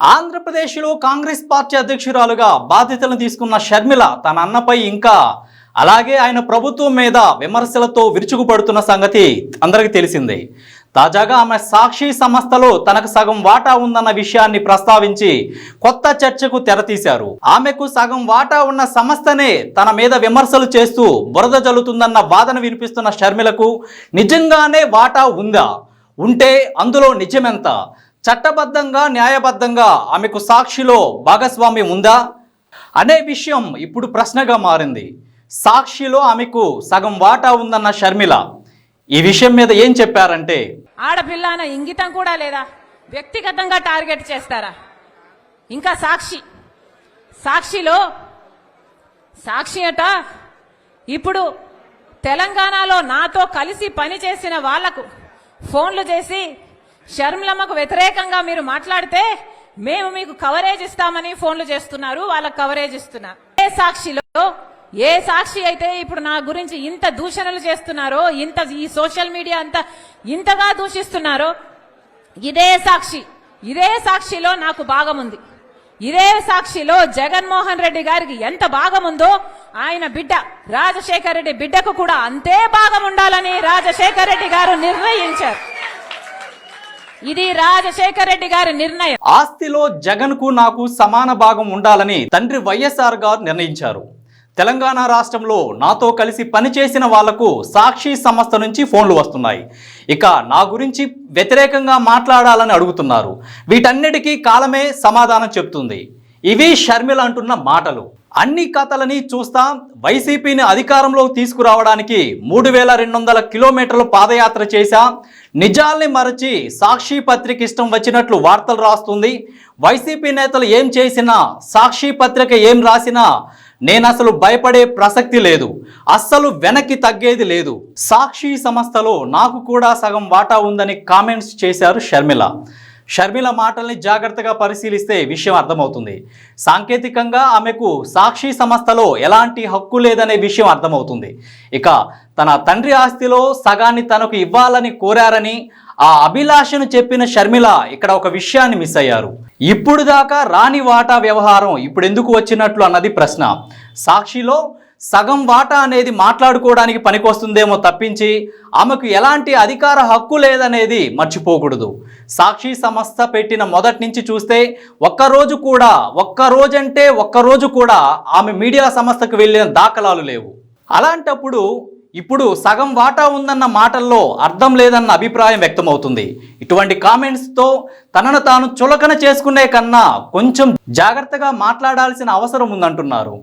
ఆంధ్రప్రదేశ్లో కాంగ్రెస్ పార్టీ అధ్యక్షురాలుగా బాధ్యతలను తీసుకున్న షర్మిల తన అన్నపై ఇంకా అలాగే ఆయన ప్రభుత్వం మీద విమర్శలతో విరుచుకుపడుతున్న సంగతి అందరికీ తెలిసిందే. తాజాగా ఆమె సాక్షి సంస్థలో తనకు సగం వాటా ఉందన్న విషయాన్ని ప్రస్తావించి కొత్త చర్చకు తెరతీశారు. ఆమెకు సగం వాటా ఉన్న సంస్థనే తన మీద విమర్శలు చేస్తూ బురద జల్లుతుందన్న వాదన వినిపిస్తున్న షర్మిలకు నిజంగానే వాటా ఉందా? ఉంటే అందులో నిజమెంత? చట్టబద్ధంగా న్యాయబద్ధంగా ఆమెకు సాక్షిలో భాగస్వామ్యం ఉందా? అనే విషయం ఇప్పుడు ప్రశ్నగా మారింది. సాక్షిలో ఆమెకు సగం వాటా ఉందన్న షర్మిల. ఈ విషయం మీద ఏం చెప్పారంటే ఆడపిల్ల అన్న ఇంగితం కూడా లేదా? వ్యక్తిగతంగా టార్గెట్ చేస్తారా? ఇంకా సాక్షి. సాక్షిలో సాక్షి అట ఇప్పుడు తెలంగాణలో నాతో కలిసి పనిచేసిన వాళ్ళకు ఫోన్లు చేసి షర్మిలమ్మకు వ్యతిరేకంగా మీరు మాట్లాడితే మేము మీకు కవరేజ్ ఇస్తామని ఫోన్లు చేస్తున్నారు వాళ్ళకి కవరేజ్ ఇస్తున్నారు ఏ సాక్షిలో ఏ సాక్షి అయితే ఇప్పుడు నా గురించి ఇంత దూషణలు చేస్తున్నారో ఇంత ఈ సోషల్ మీడియా అంతా ఇంతగా దూషిస్తున్నారో ఇదే సాక్షి. ఇదే సాక్షిలో నాకు భాగం ఉంది. ఇదే సాక్షిలో జగన్మోహన్ రెడ్డి గారికి ఎంత భాగం ఉందో ఆయన బిడ్డ రాజశేఖర్ రెడ్డి బిడ్డకు కూడా అంతే భాగం ఉండాలని రాజశేఖర్ రెడ్డి గారు నిర్ణయించారు. ఇది రాజశేఖర్ రెడ్డి గారి నిర్ణయం. ఆస్తిలో జగన్కు నాకు సమాన భాగం ఉండాలని తండ్రి వైఎస్ఆర్ గారు నిర్ణయించారు. తెలంగాణ రాష్ట్రంలో నాతో కలిసి పనిచేసిన వాళ్ళకు సాక్షి సంస్థ నుంచి ఫోన్లు వస్తున్నాయి. ఇక నా గురించి వ్యతిరేకంగా మాట్లాడాలని అడుగుతున్నారు. వీటన్నిటికీ కాలమే సమాధానం చెప్తుంది. ఇవి షర్మిల అంటున్న మాటలు. అన్ని కథలని చూస్తా వైసీపీని అధికారంలోకి తీసుకురావడానికి మూడు వేల రెండు వందల కిలోమీటర్లు పాదయాత్ర చేశా. నిజాల్ని మరచి సాక్షి పత్రిక ఇష్టం వచ్చినట్లు వార్తలు రాస్తుంది. వైసీపీ నేతలు ఏం చేసినా సాక్షి పత్రిక ఏం రాసినా నేను అసలు భయపడే ప్రసక్తి లేదు. అస్సలు వెనక్కి తగ్గేది లేదు. సాక్షి సంస్థలో నాకు కూడా సగం వాటా ఉందని కామెంట్స్ చేశారు షర్మిల. షర్మిల మాటల్ని జాగ్రత్తగా పరిశీలిస్తే విషయం అర్థమవుతుంది. సాంకేతికంగా ఆమెకు సాక్షి సంస్థలో ఎలాంటి హక్కు లేదనే విషయం అర్థమవుతుంది. ఇక తన తండ్రి ఆస్తిలో సగాన్ని తనకు ఇవ్వాలని కోరారని ఆ అభిలాషను చెప్పిన షర్మిల ఇక్కడ ఒక విషయాన్ని మిస్ అయ్యారు. ఇప్పుడు దాకా రాని వాటా వ్యవహారం ఇప్పుడు ఎందుకు వచ్చినట్లు అన్నది ప్రశ్న. సాక్షిలో సగం వాటా అనేది మాట్లాడుకోవడానికి పనికొస్తుందేమో తప్పించి ఆమెకు ఎలాంటి అధికార హక్కు లేదనేది మర్చిపోకూడదు. సాక్షి సంస్థ పెట్టిన మొదటి నుంచి చూస్తే ఒక్కరోజు కూడా ఒక్కరోజంటే ఒక్కరోజు కూడా ఆమె మీడియా సంస్థకు వెళ్ళిన దాఖలాలు లేవు. అలాంటప్పుడు ఇప్పుడు సగం వాటా ఉందన్న మాటల్లో అర్థం లేదన్న అభిప్రాయం వ్యక్తమవుతుంది. ఇటువంటి కామెంట్స్తో తనను తాను చులకన చేసుకునే కన్నా కొంచెం జాగ్రత్తగా మాట్లాడాల్సిన అవసరం ఉందంటున్నారు.